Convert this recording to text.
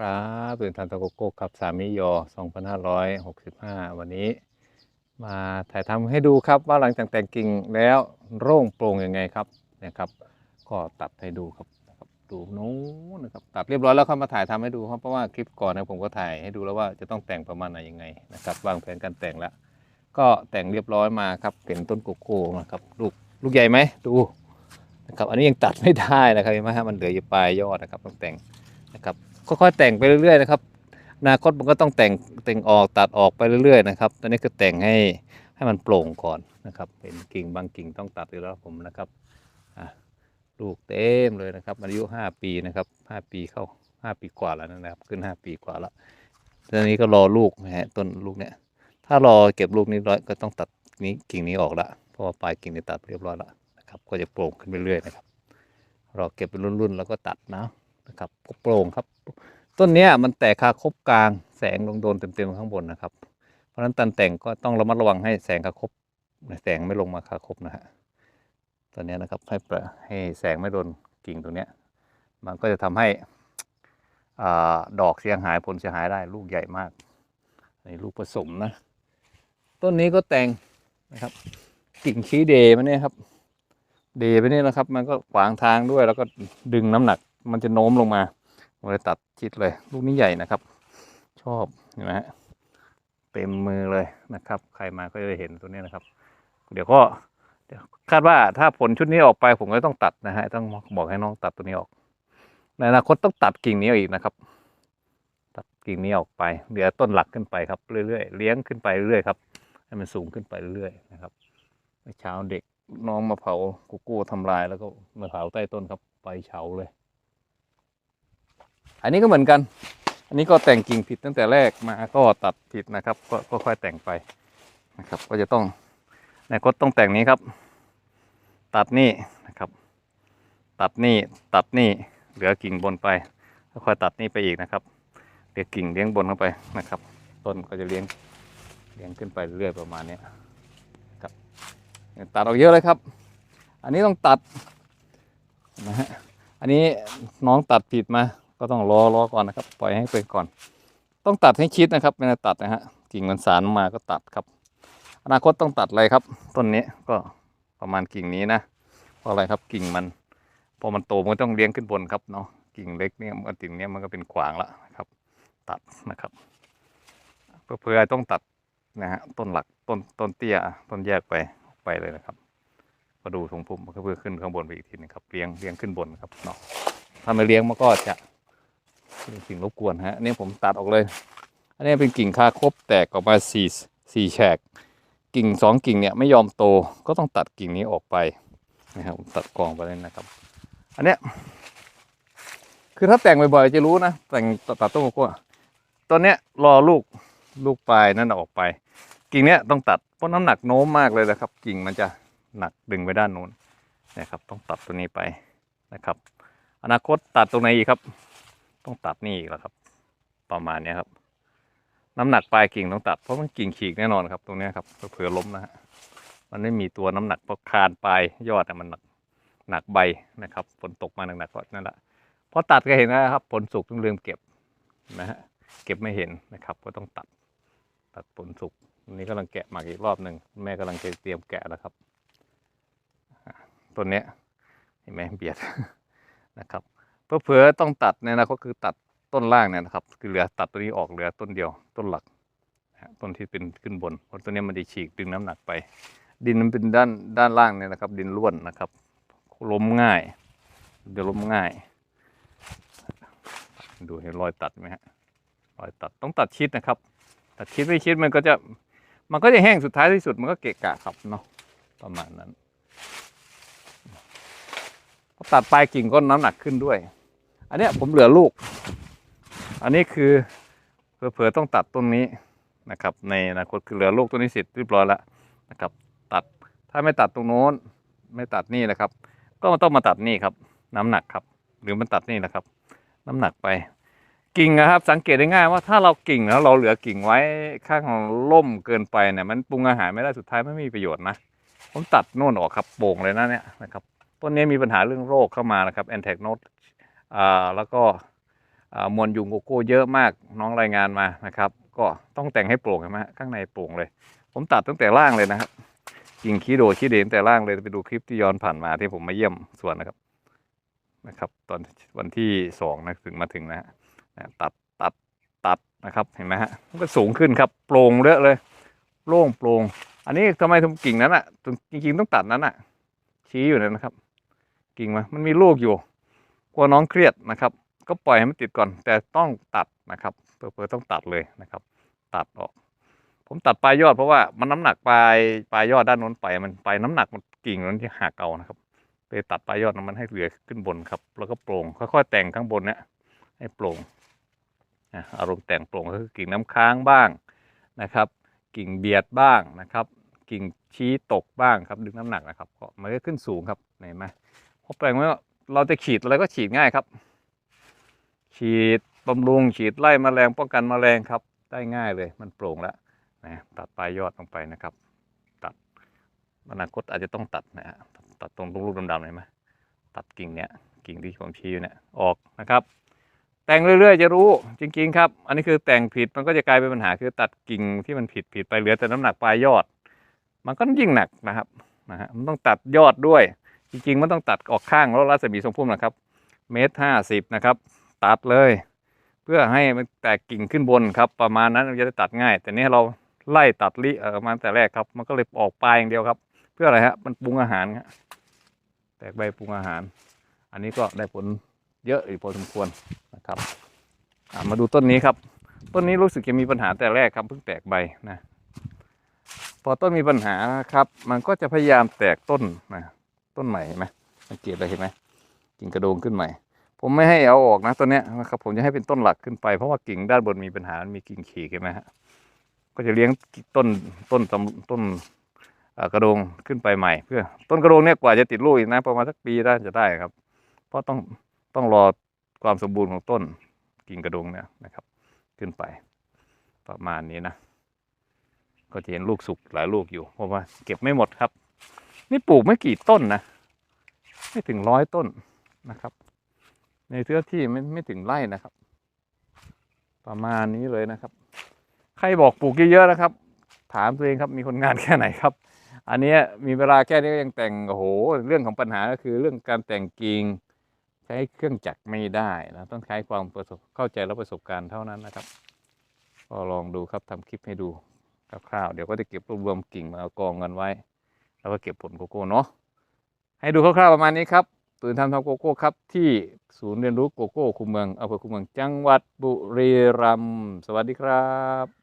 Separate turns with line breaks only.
ครับเป็นทันตะโกโก้กับสามิยอ 2565 วันนี้ มาถ่ายทำให้ดูครับว่าหลังจากแต่งกิ่งแล้วโร่งโปร่งยังไงครับนะครับ ก็ตัดให้ดูครับดูนู้นนะครับตัดเรียบร้อยแล้วเข้ามาถ่ายทำให้ดูครับเพราะว่าคลิปก่อนนะผมก็ถ่ายให้ดูแล้วว่าจะต้องแต่งประมาณไหนยังไงนะครับวางแผนการแต่งแล้ว ก็แต่งเรียบร้อยมาครับเป็นต้นโกโก้นะครับลูกลูกใหญ่ไหมดูนะครับอันนี้ยังตัดไม่ได้นะครับเห็นไหมฮะมันเหลืออยู่ปลายยอดนะครับต้องแต่งนะครับ ค่อยๆแต่งไปเรื่อยๆนะครับอนาคตมันก็ต้องแต่งแต่งออกตัดออกไปเรื่อยๆนะครับตอนนี้ก็แต่งให้ให้มันโปร่งก่อนนะครับ เป็นกิ่งบางกิ่งต้องตัดอยู่แล้วผมนะครับลูกเต็มเลยนะครับอายุห้าปีนะครับห้าปีเข้าห้าปีกว่าแล้วนะครับขึ้นห้าปีกว่าแล้วตอนนี้ก็รอลูกนะฮะต้นลูกเนี่ยถ้ารอเก็บลูกนี้ร้อยก็ต้องตัดนี้กิ่งนี้ออกละเพราะว่าปลายกิ่งนี้ตัดเรียบร้อยแล้วนะครับก็จะโปร่งขึ้นไปเรื่อยๆนะครับรอเก็บเป็นรุ่นๆแล้วก็ตัดนะ นะครับโปร่งครับ ต้นเนี้ยมันแตกคาคบกลางแสงลงโดนเต็มๆข้างบนนะครับ เพราะฉะนั้นตันแต่งก็ต้องระมัดระวังให้แสงคาคบแสงไม่ลงมาคาคบนะฮะตอนนี้นะครับให้ประให้แสงไม่โดนกิ่งตรงเนี้ยมันก็จะทำให้อาดอกเสียหายผลเสียหายได้ลูกใหญ่มากอันนี้ลูกผสมนะ ต้นนี้ก็แต่งนะครับ กิ่งชี้เดมันเนี่ยครับ เดไปนี่นะครับ มันก็ขวางทางด้วยแล้วก็ดึงน้ำหนัก มันจะโน้มลงมาผมเลยตัดชิดเลย ลูกนี้ใหญ่นะครับ ชอบเห็นไหมฮะเต็มมือเลยนะครับ ใครมาก็จะเห็นตัวนี้นะครับ เดี๋ยวก็ยวคาดว่าถ้าผลชุดนี้ออกไปผมก็ต้องตัดนะฮะต้องบอกให้น้องตัดตัวนี้ออกในอนาคตต้องตัดกิ่งนี้ออกอีกนะครับ ตัดกิ่งนี้ออกไปเหลือต้นหลักขึ้นไปครับเรื่อยๆเลี้ยงขึ้นไปเรื่อยๆครับให้มันสูงขึ้นไปเรื่อยๆนะครับเช้าเด็กน้องมาเผากุกู้ทำลายแล้วก็มาเผาใต้ต้นครับไปเฉาเลย อันนี้ก็เหมือนกัน อันนี้ก็แต่งกิ่งผิดตั้งแต่แรกมาก็ตัดผิดนะครับ ก็ค่อยแต่งไปนะครับ ก็จะต้องในก็ต้องแต่งนี้ครับ ตัดนี่นะครับ ตัดนี่ตัดนี่เหลือกิ่งบนไปแล้วค่อยตัดนี่ไปอีกนะครับเหลือกิ่งเลี้ยงบนเข้าไปนะครับ ต้นก็จะเลี้ยงเลี้ยงขึ้นไปเรื่อยประมาณนี้ครับตัดออกเยอะเลยครับ อันนี้ต้องตัดนะฮะอันนี้น้องตัดผิดมา ก็ต้องรอรอก่อนนะครับ ปล่อยให้เป็นก่อน ต้องตัดให้ชิดนะครับไม่ได้ตัดนะฮะกิ่งมันสารมาก็ตัดครับ อนาคตต้องตัดอะไรครับ ต้นนี้ก็ประมาณกิ่งนี้นะเพราะอะไรครับกิ่งมันพอมันโตมันต้องเลี้ยงขึ้นบนครับเนาะกิ่งเล็กเนี่ยมันกิ่งเนี้ยมันก็เป็นขวางละนะครับ ตัดนะครับเพื่อต้องตัดนะฮะต้นหลักต้นต้นเตี้ยต้นแยกไปไปเลยนะครับก็ดูทรงพุ่มมันก็เพื่อขึ้นข้างบนไปอีกทีนึงครับเลี้ยงเลี้ยงขึ้นบนครับเนาะถ้าไม่เลี้ยงมันก็จะ เป็นสิ่งรบกวนฮะนนี้ผมตัดออกเลย อันนี้เป็นกิ่งคาคบแตกออกมาสี่สี่แฉก กิ่งสองกิ่งเนี่ยไม่ยอมโตก็ต้องตัดกิ่งนี้ออกไปนะครับผมตัดกองไปเลยนะครับ อันเนี้ยคือถ้าแต่งบ่อยๆจะรู้นะแต่งตัดต้นโกโก้ตอนเนี้ยรอลูกลูกปลายนั่นออกไป กิ่งเนี้ยต้องตัดเพราะน้ำหนักโน้มมากเลยนะครับ กิ่งมันจะหนักดึงไปด้านนู้นนะครับ ต้องตัดตัวนี้ไปนะครับ อนาคตตัดตรงไหนอีกครับ ต้องตัดนี่อีกแล้วครับ ประมาณเนี้ยครับ น้ำหนักปลายกิ่งต้องตัดเพราะมันกิ่งฉีกแน่นอนครับ ตรงนี้ครับเผื่อล้มนะฮะมันไม่มีตัวน้ำหนักเพราะคานปลายยอดอะมันหนักหนักใบนะครับฝนตกมาหนักๆก็นั่นแหละพอตัดก็เห็นนะครับผลสุกต้องลืมเก็บนะฮะเก็บไม่เห็นนะครับ ก็ต้องตัดตัดผลสุกนี้กำลังแกะหมากอีกรอบหนึ่งแม่กำลังจะเตรียมแกะแล้วครับต้นเนี้ยเห็นไหมเบียดนะครับ เผื่อต้องตัดเนี่ยนะก็คือตัดต้นล่างเนี่ยนะครับ คือเหลือตัดตัวนี้ออกเหลือต้นเดียวต้นหลักต้นที่เป็นขึ้นบนเพราะต้นนี้มันจะฉีกดึงน้ำหนักไป ดินมันเป็นด้านด้านล่างเนี่ยนะครับ ดินร่วนนะครับ ล้มง่ายเดี๋ยวล้มง่าย ดูเห็นรอยตัดไหมฮะรอยตัดต้องตัดชิดนะครับ ตัดชิดไม่ชิดมันก็จะมันก็จะแห้งสุดท้ายที่สุดมันก็เกะกะครับเนาะประมาณนั้นตัดปลายกิ่งก็น้ำหนักขึ้นด้วย อันเนี้ยผมเหลือลูก อันนี้คือเผื่อๆต้องตัดต้นนี้นะครับ ในอนาคตคือเหลือลูกต้นนี้เสร็จเรียบร้อยแล้วนะครับ ตัดถ้าไม่ตัดตรงโน้น ไม่ตัดนี่นะครับ ก็ต้องมาตัดนี่ครับ น้ำหนักครับ หรือมันตัดนี่นะครับ น้ำหนักไป กิ่งนะครับ สังเกตได้ง่ายว่าถ้าเรากิ่งแล้วเราเหลือกิ่งไว้ข้างของล่มเกินไปเนี่ยมันปรุงอาหารไม่ได้สุดท้ายไม่มีประโยชน์นะผมตัดโน่นออกครับโป่งเลยนะเนี่ยนะครับต้นนี้มีปัญหาเรื่องโรคเข้ามานะครับแอนแทกโนด แล้วก็มวลยุงโกโก้เยอะมากน้องรายงานมานะครับ ก็ต้องแต่งให้โปร่งเห็นไหมข้างในโปร่งเลย ผมตัดตั้งแต่ล่างเลยนะครับกิ่งขี้โดดขี้เด่นแต่ล่างเลยไปดูคลิปที่ย้อนผ่านมาที่ผมมาเยี่ยมสวนนะครับนะครับ ตอนวันที่สองนะถึงมาถึงนะฮะตัดตัดตัดนะครับเห็นไหมฮะมันก็สูงขึ้นครับโปร่งเยอะเลยโล่งโปร่งอันนี้ทำไมทำกิ่งนั้นอะจริงๆต้องตัดนั้นอะ ชี้อยู่นะครับ กิ่งมามันมีลูกอยู่ ลัวน้องเครียดนะครับ ก็ปล่อยให้มันติดก่อน แต่ต้องตัดนะครับเพื่อต้องตัดเลยนะครับ ตัดออก ผมตัดปลายยอดเพราะว่ามันน้ำหนักปลายปลายยอดด้านโน้นไปมันไปน้ำหนักมันกิ่งนั้นที่หักเอานะครับไปตัดปลายยอดมันให้เหลือขึ้นบนครับ แล้วก็โปร่งค่อยๆแต่งข้างบนเนี้ยให้โปร่งอารมณ์แต่งโปร่งก็คือกิ่งน้ำค้างบ้างนะครับ กิ่งเบียดบ้างนะครับ กิ่งชี้ตกบ้างครับดึงน้ำหนักนะครับก็มันก็ขึ้นสูงครับเห็นไหมเพราะแปลงว่า เราจะฉีดอะไรก็ฉีดง่ายครับ ฉีดบำรุงฉีดไล่แมลงป้องกันแมลงครับ ได้ง่ายเลยมันโปร่งแล้วนะตัดปลายยอดลงไปนะครับ ตัดอนาคตอาจจะต้องตัดนะฮะตัดตรงลูกดำๆเห็นไหมตัดกิ่งเนี้ยกิ่งที่ผมชี้อยู่เนี่ยออกนะครับแต่งเรื่อยๆ จะรู้จริงๆครับ อันนี้คือแต่งผิดมันก็จะกลายเป็นปัญหาคือตัดกิ่งที่มันผิดผิดไปเหลือแต่น้ำหนักปลายยอด มันก็ยิ่งหนักนะครับนะฮะมันต้องตัดยอดด้วย จริงๆมันต้องตัดออกข้างแล้วรัศมีทรงพุ่มนะครับ เมตรห้าสิบนะครับ ตัดเลย เพื่อให้มันแตกกิ่งขึ้นบนครับ ประมาณนั้นมันจะได้ตัดง่าย แต่นี่เราไล่ตัดลิเออมาแต่แรกครับ มันก็เลยออกปลายอย่างเดียวครับ เพื่ออะไรฮะมันปรุงอาหารครับแตกใบปรุงอาหาร อันนี้ก็ได้ผลเยอะอีกพอสมควรนะครับมาดูต้นนี้ครับ ต้นนี้รู้สึกจะมีปัญหาแต่แรกครับเพิ่งแตกใบนะ พอต้นมีปัญหาครับ มันก็จะพยายามแตกต้นนะ ต้นใหม่เห็นไหมสังเกตเลยเห็นไหมกิ่งกระโดงขึ้นใหม่ ผมไม่ให้เอาออกนะต้นเนี้ยนะครับผมจะให้เป็นต้นหลักขึ้นไปเพราะว่ากิ่งด้านบนมีปัญหามีกิ่งขีกเห็นไหมฮะก็จะเลี้ยงต้นต้นตำต้นกระโดงขึ้นไปใหม่ เพื่อต้นกระโดงเนี่ยกว่าจะติดลูกอีกนะประมาณสักปีได้จะได้ครับ เพราะต้องต้องรอความสมบูรณ์ของต้นกิ่งกระโดงเนี่ยนะครับ ขึ้นไปประมาณนี้นะ ก็จะเห็นลูกสุกหลายลูกอยู่เพราะว่าเก็บไม่หมดครับ นี่ปลูกไม่กี่ต้นนะ ไม่ถึงร้อยต้นนะครับ ในเทือที่ไม่ไม่ถึงไร่นะครับ ประมาณนี้เลยนะครับ ใครบอกปลูกเยอะๆนะครับ ถามตัวเองครับมีคนงานแค่ไหนครับ อันนี้มีเวลาแค่นี้ก็ยังแต่งโอ้โหเรื่องของปัญหาก็คือเรื่องการแต่งกิ่งใช้เครื่องจักรไม่ได้นะต้องใช้ความประสบเข้าใจและประสบการณ์เท่านั้นนะครับก็ลองดูครับทำคลิปให้ดูคร่าวๆเดี๋ยวก็จะเก็บรวบรวมกิ่งมาเอากองกันไว้ แล้วก็เก็บผลโกโก้เนาะ ให้ดูคร่าวๆประมาณนี้ครับตื่นทำทำโกโก้ครับ ที่ศูนย์เรียนรู้โกโก้คุมเมืองอำเภอคุมเมืองจังหวัดบุรีรัมย์สวัสดีครับ